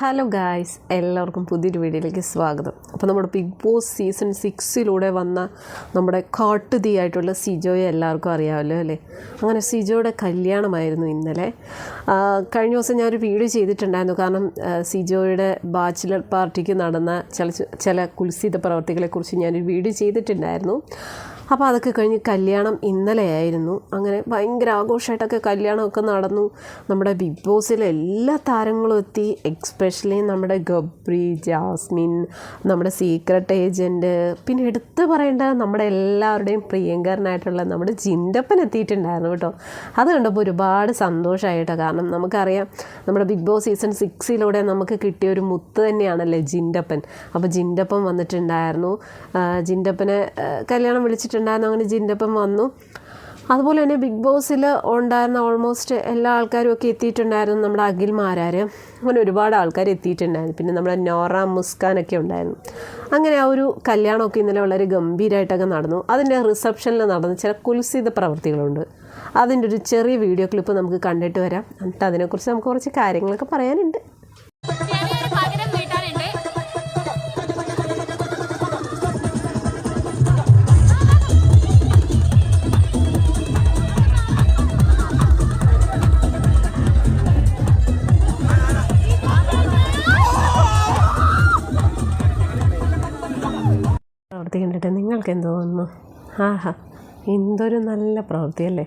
Hello guys എല്ലാവർക്കും പുതിയൊരു വീഡിയോയിലേക്ക് സ്വാഗതം. അപ്പോൾ നമ്മുടെ ബിഗ് ബോസ് സീസൺ സിക്സിലൂടെ വന്ന നമ്മുടെ കാട്ടുതീ ആയിട്ടുള്ള സിജോയെ എല്ലാവർക്കും അറിയാമല്ലോ അല്ലേ? അങ്ങനെ സിജോയുടെ കല്യാണമായിരുന്നു ഇന്നലെ. കഴിഞ്ഞ ദിവസം ഞാനൊരു വീഡിയോ ചെയ്തിട്ടുണ്ടായിരുന്നു. കാരണം സിജോയുടെ ബാച്ചിലർ പാർട്ടിക്ക് നടന്ന ചില ചില കുൽസിത പ്രവർത്തികളെക്കുറിച്ച് ഞാനൊരു വീഡിയോ ചെയ്തിട്ടുണ്ടായിരുന്നു. അപ്പോൾ അതൊക്കെ കഴിഞ്ഞ് കല്യാണം ഇന്നലെയായിരുന്നു അങ്ങനെ ഭയങ്കര ആഘോഷമായിട്ടൊക്കെ കല്യാണമൊക്കെ നടന്നു. നമ്മുടെ ബിഗ് ബോസിലെ എല്ലാ താരങ്ങളും എത്തി. എക്സ്പെഷ്യലി നമ്മുടെ ഗബ്രി ജാസ്മിൻ നമ്മുടെ സീക്രട്ട് ഏജന്റ് പിന്നെ എടുത്തു പറയേണ്ട നമ്മുടെ എല്ലാവരുടെയും പ്രിയങ്കരനായിട്ടുള്ള നമ്മുടെ ജിൻഡപ്പൻ എത്തിയിട്ടുണ്ടായിരുന്നു കേട്ടോ. അത് കണ്ടപ്പോൾ ഒരുപാട് സന്തോഷമായിട്ടോ. കാരണം നമുക്കറിയാം നമ്മുടെ ബിഗ് ബോസ് സീസൺ സിക്സിലൂടെ നമുക്ക് കിട്ടിയ ഒരു മുത്ത് തന്നെയാണല്ലേ ജിൻഡപ്പൻ. അപ്പോൾ ജിൻഡപ്പൻ വന്നിട്ടുണ്ടായിരുന്നു. ജിൻഡപ്പനെ വിളിച്ചിട്ട് കല്യാണം വിളിച്ചിട്ടുണ്ടായിരുന്നു അങ്ങനെ ജിൻഡപ്പൻ വന്നു. അതുപോലെ തന്നെ ബിഗ് ബോസിൽ ഉണ്ടായിരുന്ന ഓൾമോസ്റ്റ് എല്ലാ ആൾക്കാരും ഒക്കെ എത്തിയിട്ടുണ്ടായിരുന്നു നമ്മുടെ അഖിൽ മാരാർ അങ്ങനെ ഒരുപാട് ആൾക്കാർ എത്തിയിട്ടുണ്ടായിരുന്നു. പിന്നെ നമ്മുടെ നോറ മുസ്കാൻ ഒക്കെ ഉണ്ടായിരുന്നു. അങ്ങനെ ആ ഒരു കല്യാണമൊക്കെ ഇന്നലെ വളരെ ഗംഭീരമായിട്ടൊക്കെ നടന്നു. അതിന്റെ റിസപ്ഷനിൽ നടന്ന ചില കുൽസിത പ്രവൃത്തികളുണ്ട് അതിന്റെ ഒരു ചെറിയ വീഡിയോ ക്ലിപ്പ് നമുക്ക് കണ്ടിട്ട് വരാം. എന്നിട്ട് അതിനെക്കുറിച്ച് നമുക്ക് കുറച്ച് കാര്യങ്ങളൊക്കെ പറയാനുണ്ട്. നിങ്ങൾക്ക് എന്ത് തോന്നുന്നു? ആഹാ എന്തൊരു നല്ല പ്രവൃത്തിയല്ലേ.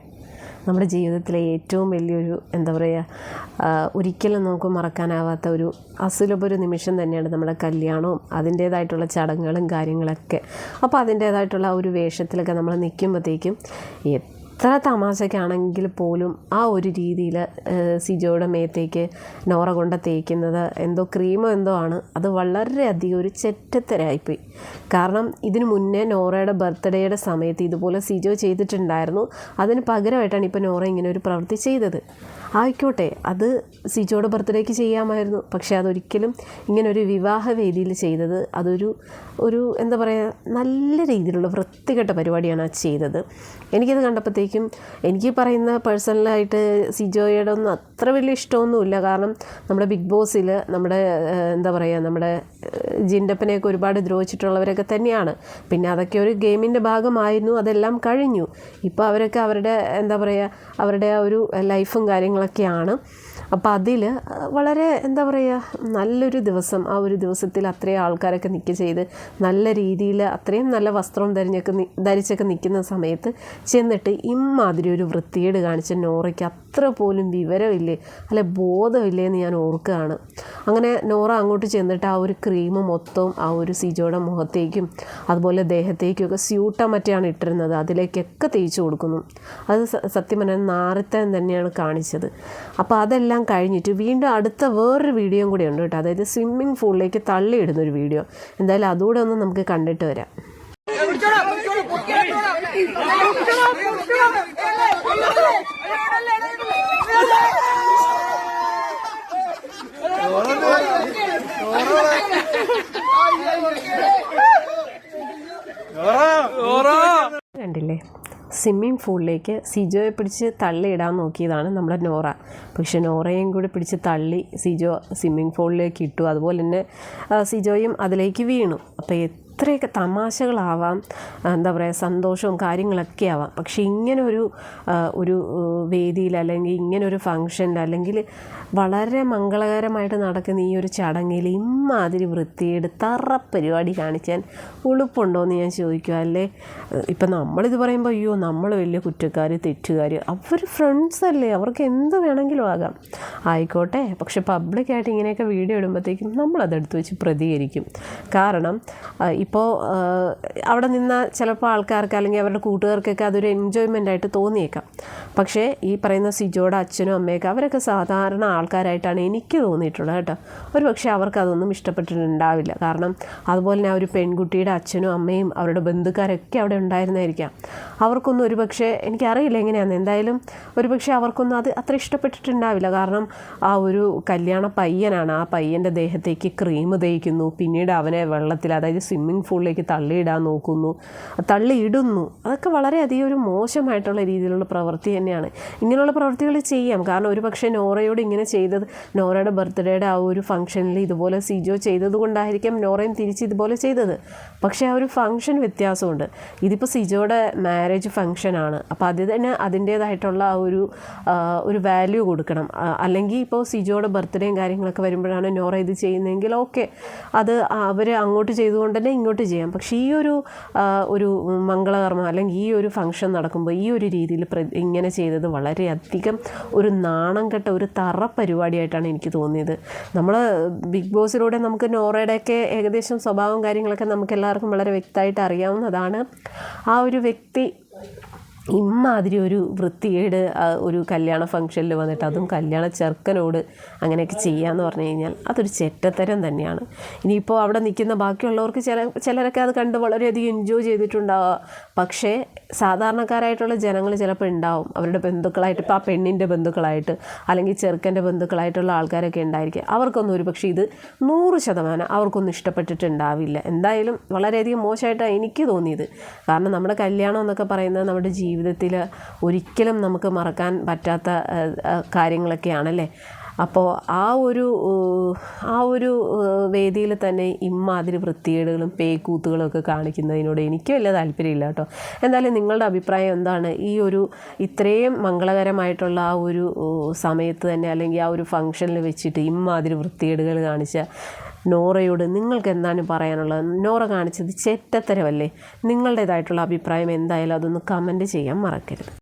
നമ്മുടെ ജീവിതത്തിലെ ഏറ്റവും വലിയൊരു എന്താ പറയുക ഒരിക്കലും നമുക്ക് മറക്കാനാവാത്ത ഒരു അസുലഭ ഒരു നിമിഷം തന്നെയാണ് നമ്മുടെ കല്യാണവും അതിന്റേതായിട്ടുള്ള ചടങ്ങുകളും കാര്യങ്ങളൊക്കെ. അപ്പോൾ അതിന്റേതായിട്ടുള്ള ഒരു വേഷത്തിലൊക്കെ നമ്മൾ നിൽക്കുമ്പോഴത്തേക്കും എത്ര തമാശക്കാണെങ്കിൽ പോലും ആ ഒരു രീതിയിൽ സിജോയുടെ മേത്തേക്ക് നോറ കൊണ്ട് തേക്കുന്നത് എന്തോ ക്രീമോ എന്തോ ആണ്. അത് വളരെയധികം ഒരു ചെറ്റത്തരായിപ്പോയി കാരണം ഇതിനു മുന്നേ നോറയുടെ ബർത്ത്ഡേയുടെ സമയത്ത് ഇതുപോലെ സിജോ ചെയ്തിട്ടുണ്ടായിരുന്നു. അതിന് പകരമായിട്ടാണ് ഇപ്പോൾ നോറ ഇങ്ങനെ ഒരു പ്രവൃത്തി ചെയ്തത്. ആയിക്കോട്ടെ അത് സിജോയുടെ ബർത്ത്ഡേക്ക് ചെയ്യാമായിരുന്നു. പക്ഷേ അതൊരിക്കലും ഇങ്ങനെ വിവാഹ വേദിയിൽ ചെയ്തത് അതൊരു ഒരു എന്താ പറയുക നല്ല രീതിയിലുള്ള വൃത്തികെട്ട പരിപാടിയാണ് ചെയ്തത്. എനിക്കത് കണ്ടപ്പോഴത്തേക്കും എനിക്ക് പറയുന്ന പേഴ്സണലായിട്ട് സിജോയുടെ ഒന്നും അത്ര വലിയ ഇഷ്ടമൊന്നുമില്ല. കാരണം നമ്മുടെ ബിഗ് ബോസിൽ നമ്മുടെ എന്താ പറയുക നമ്മുടെ ജിൻഡപ്പനെയൊക്കെ ഒരുപാട് ദ്രോഹിച്ചിട്ടുള്ളവരൊക്കെ തന്നെയാണ്. പിന്നെ അതൊക്കെ ഒരു ഗെയിമിന്റെ ഭാഗമായിരുന്നു. അതെല്ലാം കഴിഞ്ഞു. ഇപ്പോൾ അവരൊക്കെ അവരുടെ എന്താ പറയുക അവരുടെ ആ ഒരു ലൈഫും കാര്യങ്ങളൊക്കെയാണ്. അപ്പോൾ അതിൽ വളരെ എന്താ പറയുക നല്ലൊരു ദിവസം ആ ഒരു ദിവസത്തിൽ അത്രയും ആൾക്കാരൊക്കെ നിൽക്കുക ചെയ്ത് നല്ല രീതിയിൽ അത്രയും നല്ല വസ്ത്രം ധരിഞ്ഞൊക്കെ ധരിച്ചൊക്കെ നിൽക്കുന്ന സമയത്ത് ചെന്നിട്ട് ഇമ്മാതിരി ഒരു വൃത്തികേട് കാണിച്ച നോറയ്ക്ക് അത്ര പോലും വിവരമില്ലേ അല്ല ബോധമില്ലേ എന്ന് ഞാൻ ഓർക്കുകയാണ് അങ്ങനെ നോറ അങ്ങോട്ട് ചെന്നിട്ട് ആ ഒരു ക്രീം മൊത്തവും ആ ഒരു സിജോയുടെ മുഖത്തേക്കും അതുപോലെ ദേഹത്തേക്കും ഒക്കെ സ്യൂട്ട മറ്റാണ് ഇട്ടിരുന്നത് അതിലേക്കൊക്കെ തേച്ച് കൊടുക്കുന്നു അത് സത്യം പറഞ്ഞാൽ നാറിത്തൻ തന്നെയാണ് കാണിച്ചത് അപ്പോൾ അതെല്ലാം കഴിഞ്ഞിട്ട് വീണ്ടും അടുത്ത വേറൊരു വീഡിയോയും കൂടി ഉണ്ട് കേട്ടോ അതായത് സ്വിമ്മിംഗ് പൂളിലേക്ക് തള്ളിയിടുന്ന ഒരു വീഡിയോ എന്തായാലും അതുകൂടെ ഒന്ന് നമുക്ക് കണ്ടിട്ട് വരാം കണ്ടില്ലേ? സ്വിമ്മിംഗ് പൂളിലേക്ക് സിജോയെ പിടിച്ച് തള്ളിയിടാൻ നോക്കിയതാണ് നമ്മുടെ നോറ. പക്ഷെ നോറയും കൂടി പിടിച്ച് തള്ളി സിജോ സ്വിമ്മിംഗ് പൂളിലേക്ക് ഇട്ടു. അതുപോലെ തന്നെ സിജോയും അതിലേക്ക് വീണു. അപ്പോൾ എത്രയൊക്കെ തമാശകളാവാം എന്താ പറയുക സന്തോഷവും കാര്യങ്ങളൊക്കെ ആവാം. പക്ഷേ ഇങ്ങനെ ഒരു വേദിയിൽ അല്ലെങ്കിൽ ഇങ്ങനെ ഒരു ഫങ്ഷനിൽ അല്ലെങ്കിൽ വളരെ മംഗളകരമായിട്ട് നടക്കുന്ന ഈ ഒരു ചടങ്ങിൽ ഇമ്മാതിരി വൃത്തിയേട് തറ പരിപാടി കാണിച്ചാൽ ഉളുപ്പുണ്ടോ എന്ന് ഞാൻ ചോദിക്കുക അല്ലേ? ഇപ്പം നമ്മളിത് പറയുമ്പോൾ അയ്യോ നമ്മൾ വലിയ കുറ്റക്കാർ തെറ്റുകാർ അവർ ഫ്രണ്ട്സ് അല്ലേ? അവർക്ക് എന്ത് വേണമെങ്കിലും ആകാം. ആയിക്കോട്ടെ പക്ഷെ പബ്ലിക്കായിട്ട് ഇങ്ങനെയൊക്കെ വീഡിയോ ഇടുമ്പോഴത്തേക്കും നമ്മളതെടുത്ത് വെച്ച് പ്രതികരിക്കും. കാരണം ഇപ്പോൾ അവിടെ നിന്ന ചിലപ്പോൾ ആൾക്കാർക്ക് അല്ലെങ്കിൽ അവരുടെ കൂട്ടുകാർക്കൊക്കെ അതൊരു എൻജോയ്മെന്റ് ആയിട്ട് തോന്നിയേക്കാം. പക്ഷേ ഈ പറയുന്ന സിജോയുടെ അച്ഛനും അമ്മയൊക്കെ അവരൊക്കെ സാധാരണ ആൾക്കാരായിട്ടാണ് എനിക്ക് തോന്നിയിട്ടുള്ളത് കേട്ടോ. ഒരു പക്ഷേ അവർക്ക് അതൊന്നും ഇഷ്ടപ്പെട്ടിട്ടുണ്ടാവില്ല. കാരണം അതുപോലെ തന്നെ ആ ഒരു പെൺകുട്ടിയുടെ അച്ഛനും അമ്മയും അവരുടെ ബന്ധുക്കാരൊക്കെ അവിടെ ഉണ്ടായിരുന്നായിരിക്കാം. അവർക്കൊന്നും ഒരു പക്ഷേ എനിക്കറിയില്ല എങ്ങനെയാണെന്ന് എന്തായാലും ഒരു പക്ഷേ അവർക്കൊന്നും അത് അത്ര ഇഷ്ടപ്പെട്ടിട്ടുണ്ടാവില്ല. കാരണം ആ ഒരു കല്യാണ പയ്യനാണ്. ആ പയ്യന്റെ ദേഹത്തേക്ക് ക്രീം തേക്കുന്നു. പിന്നീട് അവനെ വെള്ളത്തിൽ അതായത് സ്വിമ്മിംഗ് സ്വിമ്മിംഗ് പൂളിലേക്ക് തള്ളിയിടാൻ നോക്കുന്നു. തള്ളിയിടുന്നു. അതൊക്കെ വളരെയധികം ഒരു മോശമായിട്ടുള്ള രീതിയിലുള്ള പ്രവൃത്തി തന്നെയാണ്. ഇങ്ങനെയുള്ള പ്രവൃത്തികൾ ചെയ്യാം. കാരണം ഒരു പക്ഷേ നോറയോട് ഇങ്ങനെ ചെയ്തത് നോറയുടെ ബർത്ത്ഡേയുടെ ആ ഒരു ഫംഗ്ഷനിൽ ഇതുപോലെ സിജോ ചെയ്തത് കൊണ്ടായിരിക്കാം നോറയും തിരിച്ച് ഇതുപോലെ ചെയ്തത്. പക്ഷേ ആ ഒരു ഫംഗ്ഷൻ വ്യത്യാസമുണ്ട്. ഇതിപ്പോൾ സിജോയുടെ മാരേജ് ഫംഗ്ഷനാണ് അപ്പോൾ അത് തന്നെ അതിന്റേതായിട്ടുള്ള ആ ഒരു ഒരു വാല്യൂ കൊടുക്കണം. അല്ലെങ്കിൽ ഇപ്പോൾ സിജോയുടെ ബർത്ത്ഡേയും കാര്യങ്ങളൊക്കെ വരുമ്പോഴാണ് നോറ ഇത് ചെയ്യുന്നതെങ്കിൽ ഓക്കെ. അത് അവർ അങ്ങോട്ട് ചെയ്തുകൊണ്ട് തന്നെ ഇങ്ങോട്ട് ചെയ്യാം. പക്ഷേ ഈ ഒരു ഒരു മംഗളകർമ്മം അല്ലെങ്കിൽ ഈ ഒരു ഫംഗ്ഷൻ നടക്കുമ്പോൾ ഈ ഒരു രീതിയിൽ ഇങ്ങനെ ചെയ്തത് വളരെയധികം ഒരു നാണം കെട്ട ഒരു തറ പരിപാടിയായിട്ടാണ് എനിക്ക് തോന്നിയത്. നമ്മൾ ബിഗ് ബോസിലൂടെ നമുക്ക് നോറയുടെയൊക്കെ ഏകദേശം സ്വഭാവം കാര്യങ്ങളൊക്കെ നമുക്ക് എല്ലാവർക്കും വളരെ വ്യക്തമായിട്ട് അറിയാവുന്നതാണ്. ആ ഒരു വ്യക്തി ഇമ്മാതിരി ഒരു വൃത്തികേട് ഒരു കല്യാണ ഫംഗ്ഷനിൽ വന്നിട്ട് അതും കല്യാണ ചെറുക്കനോട് അങ്ങനെയൊക്കെ ചെയ്യാമെന്ന് പറഞ്ഞു കഴിഞ്ഞാൽ അതൊരു ചെറ്റത്തരം തന്നെയാണ്. ഇനിയിപ്പോൾ അവിടെ നിൽക്കുന്ന ബാക്കിയുള്ളവർക്ക് ചില ചിലരൊക്കെ അത് കണ്ട് വളരെയധികം എൻജോയ് ചെയ്തിട്ടുണ്ടാവുക പക്ഷേ സാധാരണക്കാരായിട്ടുള്ള ജനങ്ങൾ ചിലപ്പോൾ ഉണ്ടാവും. അവരുടെ ബന്ധുക്കളായിട്ട് ഇപ്പോൾ ആ പെണ്ണിന്റെ ബന്ധുക്കളായിട്ട് അല്ലെങ്കിൽ ചെറുക്കന്റെ ബന്ധുക്കളായിട്ടുള്ള ആൾക്കാരൊക്കെ ഉണ്ടായിരിക്കും. അവർക്കൊന്നും ഒരു പക്ഷേ ഇത് നൂറ് ശതമാനം അവർക്കൊന്നും ഇഷ്ടപ്പെട്ടിട്ടുണ്ടാവില്ല. എന്തായാലും വളരെയധികം മോശമായിട്ടാണ് എനിക്ക് തോന്നിയത്. കാരണം നമ്മുടെ കല്യാണം എന്നൊക്കെ പറയുന്നത് നമ്മുടെ ജീവിതത്തിൽ ഒരിക്കലും നമുക്ക് മറക്കാൻ പറ്റാത്ത കാര്യങ്ങളൊക്കെയാണല്ലേ? അപ്പോൾ ആ ഒരു ആ ഒരു വേദിയിൽ തന്നെ ഇമ്മാതിരി വൃത്തികേടുകളും പേക്കൂത്തുകളും ഒക്കെ കാണിക്കുന്നതിനോട് എനിക്ക് വലിയ താല്പര്യമില്ല കേട്ടോ. എന്തായാലും നിങ്ങളുടെ അഭിപ്രായം എന്താണ്? ഈ ഒരു ഇത്രയും മംഗളകരമായിട്ടുള്ള ആ ഒരു സമയത്ത് തന്നെ അല്ലെങ്കിൽ ആ ഒരു ഫംഗ്ഷനിൽ വെച്ചിട്ട് ഇമ്മാതിരി വൃത്തികേടുകൾ കാണിച്ച നോറയോട് നിങ്ങൾക്ക് എന്താണ് പറയാനുള്ളത്? നോറ കാണിച്ചത് ചെറ്റത്തരമല്ലേ? നിങ്ങളുടേതായിട്ടുള്ള അഭിപ്രായം എന്തായാലും അതൊന്ന് കമന്റ് ചെയ്യാൻ മറക്കരുത്.